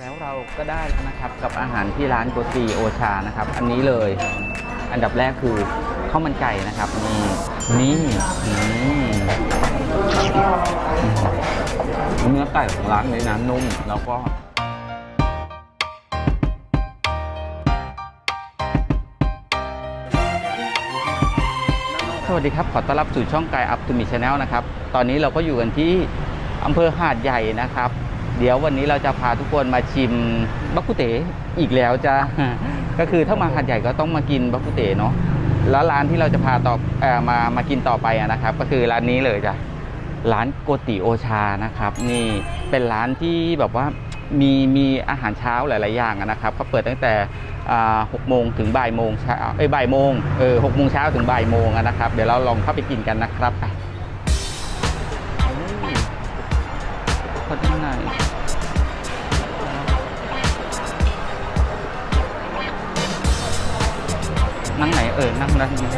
แล้วเราก็ได้แล้วนะครับกับอาหารที่ร้านโกตีโอชานะครับ อันนี้เลย อันดับแรกคือข้าวมันไก่นะครับ นี่นี่เนื้อไก่ของร้านนี้นะนุ่มแล้วก็สวัสดีครับ ขอต้อนรับสู่ช่องกายอัพทูมิชแนลนะครับ ตอนนี้เราก็อยู่กันที่อำเภอหาดใหญ่นะครับ เดี๋ยววันนี้เราจะพาทุกคนมาชิมบักกุเตอีกแล้วจ้าก็คือถ้ามาหาดใหญ่ก็ต้องมากินบักกุเตเนาะแล้วร้านที่เราจะพาต่อเออมามากินต่อไปอะนะครับ ก็คือร้านนี้เลยจ้ะร้านโกติโอชานะครับ นี่เป็นร้านที่แบบว่ามีมีอาหารเช้าหลาย ๆ อย่างอะนะครับเขาเปิดตั้งแต่หกโมงถึงบ่ายโมงเช้าเอ้ยบ่ายโมงเออหกโมงเช้าถึงบ่ายโมงอะนะครับ เดี๋ยวเราลองเข้าไปกินกันนะครับ ไปคนที่ไหนนั่งไหนเออ นั่งด้านนี้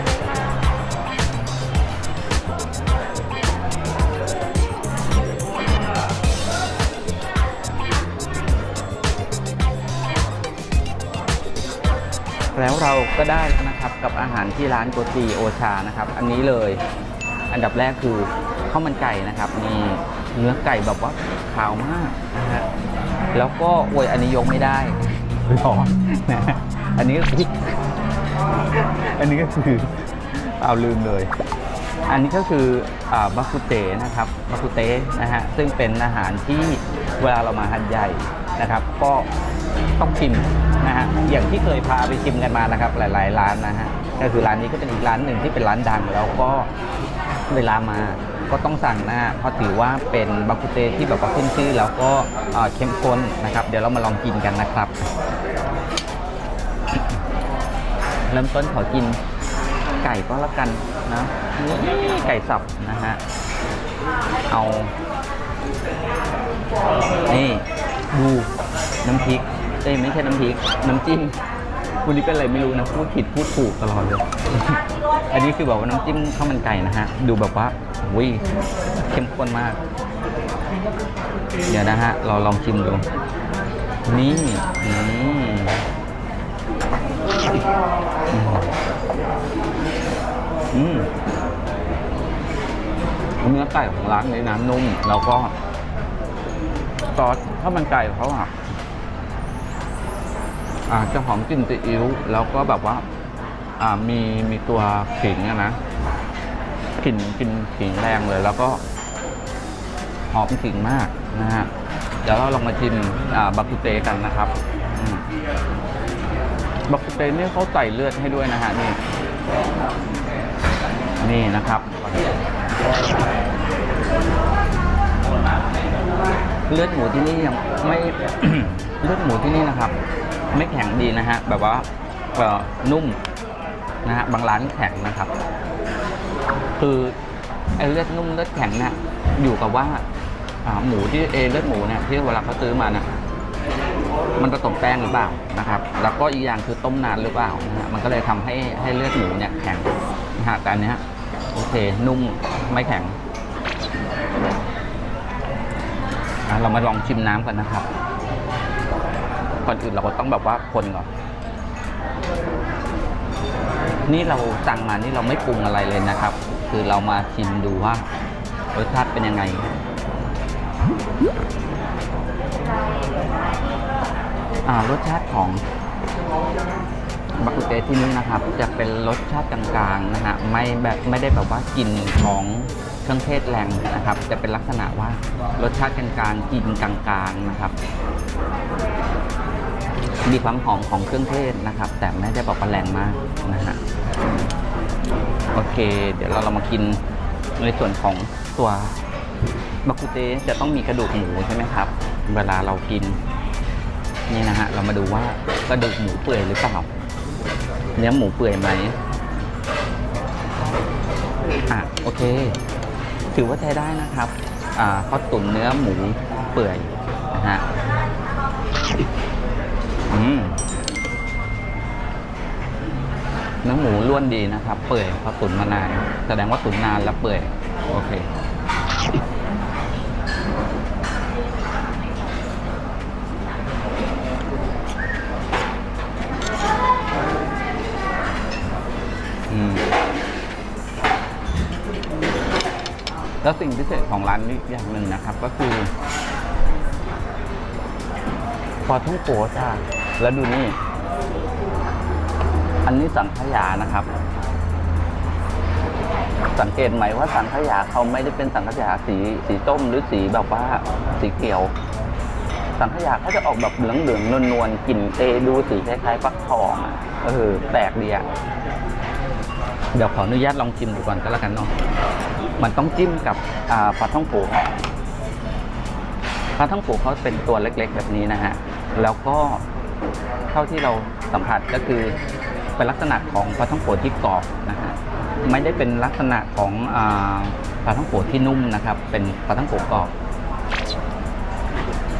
แล้วเราก็ได้แล้วนะครับกับอาหารที่ร้านโกตีโอชานะครับ อันนี้เลย อันดับแรกคือข้าวมันไก่นะครับนี่ เนื้อไก่แบบว่าขาวมากนะฮะแล้วก็โอยอันนี้ยกไม่ได้ร้อนนะอันนี้อุ๊ยอันนี้ก็คือเอาลืมเลย อันนี้ก็คืออ่าบักกุเตนะครับบักกุเตนะฮะซึ่งเป็นอาหารที่เวลาเรามาหันใหญ่นะครับ ก็ต้องชิมนะฮะอย่างที่เคยพาไปชิมกันมานะครับ หลาย ๆ ร้านนะฮะก็คือร้านนี้ก็เป็นอีกร้านหนึ่งที่เป็นร้านดังแล้วก็เวลามา ก็ต้องสั่งนะฮะเพราะถือว่าเป็นบักกุเตที่แบบว่าขึ้นชื่อแล้วก็เข้มข้นนะครับ เดี๋ยวเรามาลองกินกันนะครับ เริ่มต้นขอกินไก่ก็แล้วกันนะนี่ไก่สับนะฮะเอา นี่ดูน้ำพริกเอ้ยไม่ใช่น้ำพริก น้ำจิ้ม วันนี้เป็นอะไรไม่รู้นะพูดผิดพูดถูกตลอดเลย อันนี้คือแบบว่าน้ำจิ้มข้าวมันไก่นะฮะ ดูแบบว่าวิเข้มข้นมาก เดี๋ยวนะฮะ เราลองชิมดู นี่อืมอืมเนื้อไก่ของร้านนี้นะนุ่ม แล้วก็ซอสข้าวมันไก่เขาอะอ่า จะหอมกลิ่นซีอิ๊วแล้วก็แบบว่ามีมีตัวขิงนะกลิ่นกลิ่นขิงแรงเลย แล้วก็หอมขิงมากนะฮะเดี๋ยวเราลองมาชิมอ่าบักกุเตกันนะครับบักกุเตนี่ยเขาใส่เลือดให้ด้วยนะฮะนี่ นี่นะครับ เลือดหมูที่นี่ยังไม่ เลือดหมูที่นี่นะครับ ไม่แข็งดีนะฮะแบบว่าเอ่อนุ่มนะฮะบางร้านแข็งนะครับ คือไอ้เลือดนุ่มเลือดแข็งเนี่ยอยู่กับว่าหมูที่เอเลือดหมูเนี่ยที่เวลาเขาซื้อมาเนี่ยมันผสมแป้งหรือเปล่านะครับ แล้วก็อีกอย่างคือต้มนานหรือเปล่านะฮะมันก็เลยทำให้ให้เลือดหมูเนี่ยแข็งนะฮะแต่อันเนี้ยโอเคนุ่มไม่แข็งเรามาลองชิมน้ำกันนะครับ ก่อนอื่นเราก็ต้องแบบว่าคนก่อน นี่เราสั่งมานี่เราไม่ปรุงอะไรเลยนะครับ คือเรามาชิมดูว่ารสชาติเป็นยังไง อ่ารสชาติของบักกุเตที่นี่นะครับ จะเป็นรสชาติกลางๆนะฮะไม่แบบไม่ได้แบบว่ากลิ่นของเครื่องเทศแรงนะครับ จะเป็นลักษณะว่ารสชาติกลางๆกลิ่นกลางๆนะครับ มีความหอมของเครื่องเทศนะครับ แต่ไม่ได้บอกว่าแรงมากนะฮะโอเค เดี๋ยวเราเรามากินในส่วนของตัวบักกุเตจะต้องมีกระดูกหมูใช่ไหมครับ เวลาเรากินนี่นะฮะเรามาดูว่ากระดูกหมูเปื่อยหรือเปล่าเนื้อหมูเปื่อยไหมอะโอเค ถือว่าใช้ได้นะครับอ่าเขาตุ๋นเนื้อหมูเปื่อยนะฮะ เนื้อหมูล้วนดีนะครับ เปื่อยพอตุ๋นมานาน แสดงว่าตุ๋นนานแล้วเปื่อย โอเค แล้วสิ่งพิเศษของร้านนี้อย่างหนึ่งนะครับ ก็คือปอทุ่งโกจ้า แล้วดูนี่ อันนี้สังขยานะครับ สังเกตไหมว่าสังขยาเขาไม่ได้เป็นสังขยาสีสีส้มหรือสีแบบว่าสีเขียว สังขยาเขาจะออกแบบเหลืองๆนวลๆกลิ่นเตดูสีคล้ายๆฟักทองอะเออแปลกดีอะเดี๋ยวขออนุญาตลองชิมดูก่อนก็แล้วกันเนาะ มันต้องจิ้มกับปลาท่องโกปลาท่องโกเขาเป็นตัวเล็ก ๆ แบบนี้นะฮะ แล้วก็ เท่าที่เราสัมผัสก็คือเป็นลักษณะของปลาท่องโกที่กรอบนะฮะไม่ได้เป็นลักษณะของปลาท่องโกที่นุ่มนะครับ เป็นปลาท่องโกกรอบ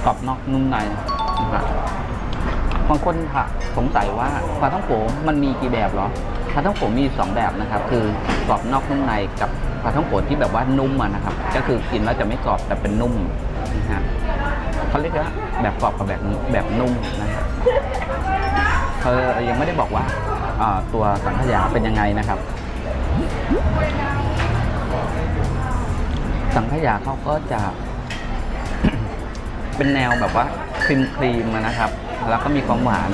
กรอบนอกนุ่มในนะครับางคนค่ะสงสัยว่าปลาท่องโกมันมีกี่แบบเหรอปลาท่องโกมีสองแบบนะครับ คือกรอบนอกนุ่มในกับปลาท่องโกที่แบบว่านุ่มอะนะครับ ก็คือกินแล้วจะไม่กรอบแต่เป็นนุ่มนะฮะ เขาเรียกว่าแบบกรอบกับแบบแบบนุ่มนะครับเธอยังไม่ได้บอกว่าตัวสังขยาเป็นยังไงนะครับ สังขยาเขาก็จะ เป็นแนวแบบว่าครีมครีมนะครับ แล้วก็มีความหวาน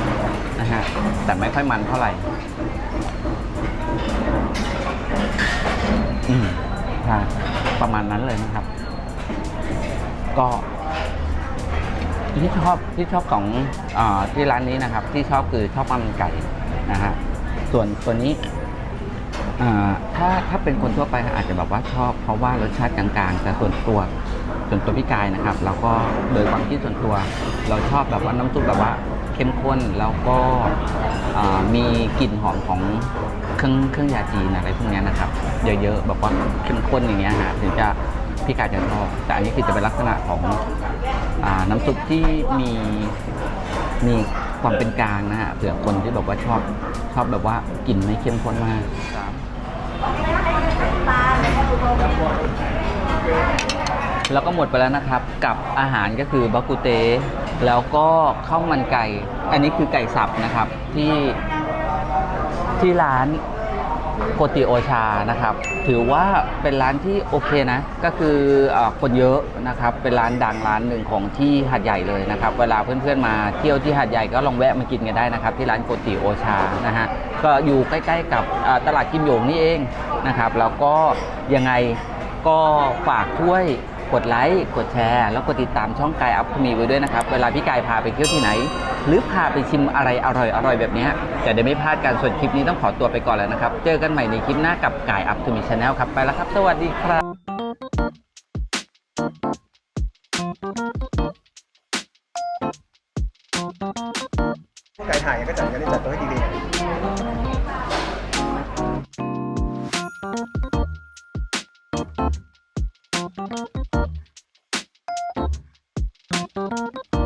นะฮะแต่ไม่ค่อยมันเท่าไหร่อืมประมาณนั้นเลยนะครับ ก็ ที่ชอบที่ชอบของอที่ร้านนี้นะครับ ที่ชอบคือชอบมันไก่นะฮะส่วนตัวนี้ถ้าถ้าเป็นคนทั่วไปอาจจะแบบว่าชอบเพราะว่ารสชาติกลางๆ แต่ส่วนตัวส่วนตัวพี่กายนะครับเราก็โดยความคิดส่วนตัว เราชอบแบบว่าน้ำซุปแบบว่าเข้มข้นแล้วก็มีกลิ่นหอมของเครื่องเครื่องยาจีนอะไรพวกนี้นะครับ เยอะๆแบบว่าเข้มข้นอย่างเงี้ยฮะถึงจะพี่กายจะชอบแต่อันนี้คือจะเป็นลักษณะของ น้ำซุปที่มีมีความเป็นกลางนะฮะเผื่อคนที่แบบว่าชอบชอบแบบว่ากลิ่นไม่เข้มข้นมากแล้วก็หมดไปแล้วนะครับ กับอาหารก็คือบักกุเต แล้วก็ข้าวมันไก่ อันนี้คือไก่สับนะครับที่ที่ร้าน โกติโอชานะครับ ถือว่าเป็นร้านที่โอเคนะ ก็คืออคนเยอะนะครับ เป็นร้านดังร้านหนึ่งของที่หาดใหญ่เลยนะครับ เวลาเพื่อนๆมาเที่ยวที่หาดใหญ่ก็ลองแวะมากินกันได้นะครับ ที่ร้านโกติโอชานะฮะ ก็อยู่ใกล้ๆกับตลาดกิมหยงนี่เองนะครับ แล้วก็ยังไงก็ฝากช่วยกดไลค์ กดแชร์ แล้วกดติดตามช่องกายอัพมีไว้ด้วยนะครับ เวลาพี่กายพาไปเที่ยวที่ไหน หรือพาไปชิมอะไรอร่อยๆแบบนี้จะได้ไม่พลาดการส่วนคลิปนี้ต้องขอตัวไปก่อนแล้วนะครับ เจอกันใหม่ในคลิปหน้ากับกายอัพทูมิชแนลครับ ไปแล้วครับ สวัสดีครับไก่ถ่ายก็จัดกันได้จัดตัวให้ดีๆ